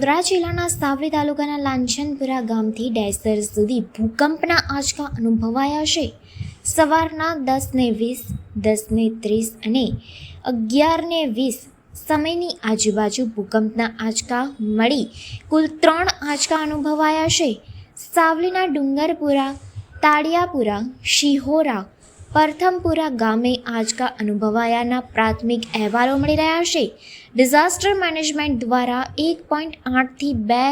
વડોદરા જિલ્લાના સાવલી તાલુકાના લાંછનપુરા ગામથી ડેસર સુધી ભૂકંપના આંચકા અનુભવાયા છે. સવારના દસ ને વીસ દસ ને ત્રીસ અને અગિયાર ને વીસ સમયની આજુબાજુ ભૂકંપના આંચકા મળી કુલ ત્રણ આંચકા અનુભવાયા છે. સાવલીના ડુંગરપુરા તાળિયાપુરા શિહોરા પરથમપુરા ગામે આંચકા અનુભવાયાના પ્રાથમિક અહેવાલો મળી રહ્યા છે. ડિઝાસ્ટર મેનેજમેન્ટ દ્વારા એક પોઈન્ટ આઠથી બે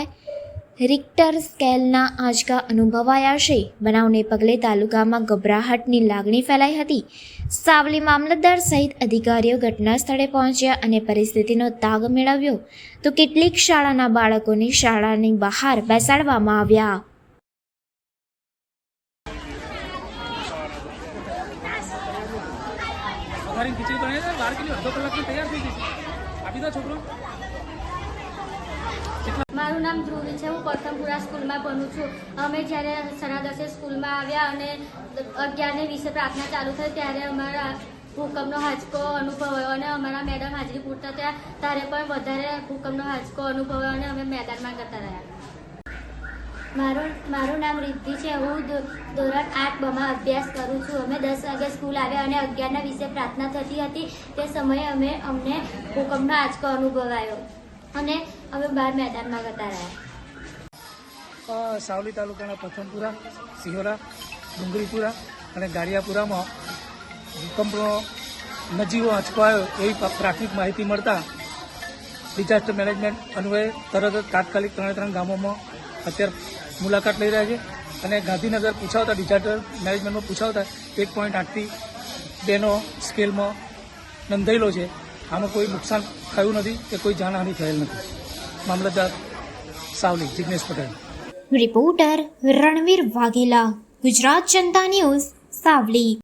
રિક્ટર સ્કેલના આંચકા અનુભવાયા છે. બનાવને પગલે તાલુકામાં ગભરાહટની લાગણી ફેલાઈ હતી. સાવલી મામલતદાર સહિત અધિકારીઓ ઘટના સ્થળે પહોંચ્યા અને પરિસ્થિતિનો તાગ મેળવ્યો. તો કેટલીક શાળાના બાળકોને શાળાની બહાર બેસાડવામાં આવ્યા. વઘારીને ખીચડી બને છે બાર કિલો, અડધો કલાકમાં તૈયાર થઈ જશે આપી દો છોકરો. મારું નામ ધ્રુવી છે, હું પ્રથમપુરા સ્કૂલમાં ભણું છું. અમે જ્યારે સાડા દસે સ્કૂલમાં આવ્યા અને અગિયારને વીસે પ્રાર્થના ચાલુ થઈ ત્યારે અમારા ભૂકંપનો હાચકો અનુભવ્યો અને અમારા મેડમ હાજરી પૂરતા ત્યાં ત્યારે પણ વધારે ભૂકંપનો હાચકો અનુભવ્યો અને અમે મેદાનમાં જતા રહ્યા. મારું મારું નામ રિદ્ધિ છે. હું ધોરણ આઠ બમાં અભ્યાસ કરું છું. અમે દસ વાગે સ્કૂલ આવ્યા અને અગિયારના વિશે પ્રાર્થના થતી હતી. તે સમયે અમે, અમને ભૂકંપનો આંચકો અનુભવાયો અને અમે બહાર મેદાનમાં જતા રહ્યા. સાવલી તાલુકાના પ્રથમપુરા, સિહોરા ડુંગરીપુરા અને ગારિયાપુરામાં ભૂકંપનો નજીવો આંચકો આવ્યો એવી પ્રાથમિક માહિતી મળતા ડિઝાસ્ટર મેનેજમેન્ટ અન્વયે તરત જ તાત્કાલિક ત્રણે ત્રણ ગામોમાં અત્યારે મુલાકાત લઈ રહ્યા છે અને ગાંધીનગર પૂછાવતા ડિઝાસ્ટર મેનેજમેન્ટમાં પૂછાવતા એક પોઈન્ટ આઠથી બેનો સ્કેલમાં નોંધાયેલો છે. આમાં કોઈ નુકસાન થયું નથી કે કોઈ જાનહાનિ થયેલ નથી. મામલતદાર Savli, Jignesh Patel. Reporter Ranveer Vaghela, Gujarat Janata news, Savli.